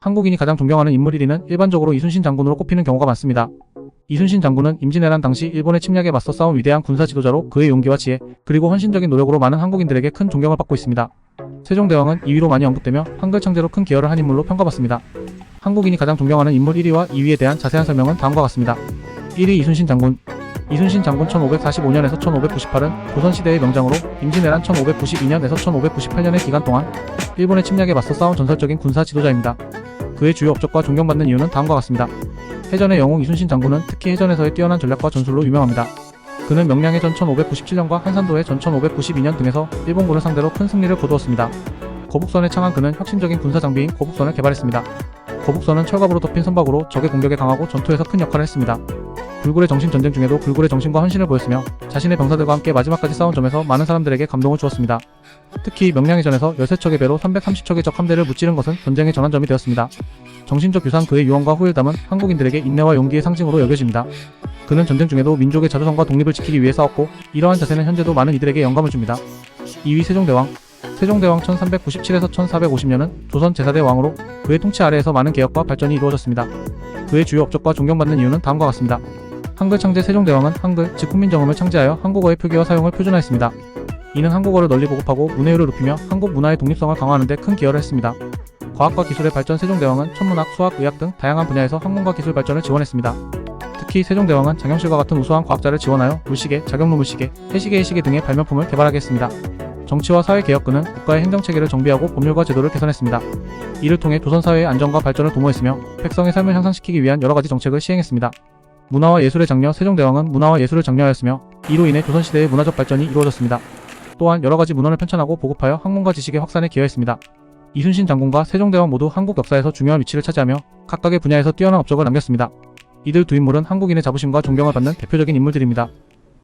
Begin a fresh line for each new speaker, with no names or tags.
한국인이 가장 존경하는 인물 1위는 일반적으로 이순신 장군으로 꼽히는 경우가 많습니다. 이순신 장군은 임진왜란 당시 일본의 침략에 맞서 싸운 위대한 군사 지도자로 그의 용기와 지혜, 그리고 헌신적인 노력으로 많은 한국인들에게 큰 존경을 받고 있습니다. 세종대왕은 2위로 많이 언급되며 한글 창제로 큰 기여를 한 인물로 평가받습니다. 한국인이 가장 존경하는 인물 1위와 2위에 대한 자세한 설명은 다음과 같습니다. 1위 이순신 장군 이순신 장군 1545년에서 1598은 조선시대의 명장으로 임진왜란 1592년에서 1598년의 기간 동안 일본의 침략에 맞서 싸운 전설적인 군사 지도자입니다. 그의 주요 업적과 존경받는 이유는 다음과 같습니다. 해전의 영웅 이순신 장군은 특히 해전에서의 뛰어난 전략과 전술로 유명합니다. 그는 명량해전 1597년과 한산도해 전 1592년 등에서 일본군을 상대로 큰 승리를 거두었습니다. 거북선에 창한 그는 혁신적인 군사 장비인 거북선을 개발했습니다. 거북선은 철갑으로 덮인 선박으로 적의 공격에 강하고 전투에서 큰 역할을 했습니다. 불굴의 정신 전쟁 중에도 불굴의 정신과 헌신을 보였으며 자신의 병사들과 함께 마지막까지 싸운 점에서 많은 사람들에게 감동을 주었습니다. 특히 명량해전에서 13척의 배로 330척의 적 함대를 무찌른 것은 전쟁의 전환점이 되었습니다. 정신적 유산 그의 유언과 후일담은 한국인들에게 인내와 용기의 상징으로 여겨집니다. 그는 전쟁 중에도 민족의 자주성과 독립을 지키기 위해 싸웠고 이러한 자세는 현재도 많은 이들에게 영감을 줍니다. 2위 세종대왕 세종대왕 1397에서 1450년은 조선 제4대 왕으로 그의 통치 아래에서 많은 개혁과 발전이 이루어졌습니다. 그의 주요 업적과 존경받는 이유는 다음과 같습니다. 한글 창제 세종대왕은 한글, 즉 훈민정음을 창제하여 한국어의 표기와 사용을 표준화했습니다. 이는 한국어를 널리 보급하고 문해율을 높이며 한국 문화의 독립성을 강화하는 데 큰 기여를 했습니다. 과학과 기술의 발전 세종대왕은 천문학, 수학, 의학 등 다양한 분야에서 학문과 기술 발전을 지원했습니다. 특히 세종대왕은 장영실과 같은 우수한 과학자를 지원하여 물시계, 작용루물시계, 해시계의 시계 등의 발명품을 개발하게 했습니다. 정치와 사회 개혁군은 국가의 행정체계를 정비하고 법률과 제도를 개선했습니다. 이를 통해 조선 사회의 안정과 발전을 도모했으며 백성의 삶을 향상시키기 위한 여러 가지 정책을 시행했습니다. 문화와 예술의 장려 세종대왕은 문화와 예술을 장려하였으며 이로 인해 조선시대의 문화적 발전이 이루어졌습니다. 또한 여러 가지 문헌을 편찬하고 보급하여 학문과 지식의 확산에 기여했습니다. 이순신 장군과 세종대왕 모두 한국 역사에서 중요한 위치를 차지하며 각각의 분야에서 뛰어난 업적을 남겼습니다. 이들 두 인물은 한국인의 자부심과 존경을 받는 대표적인 인물들입니다.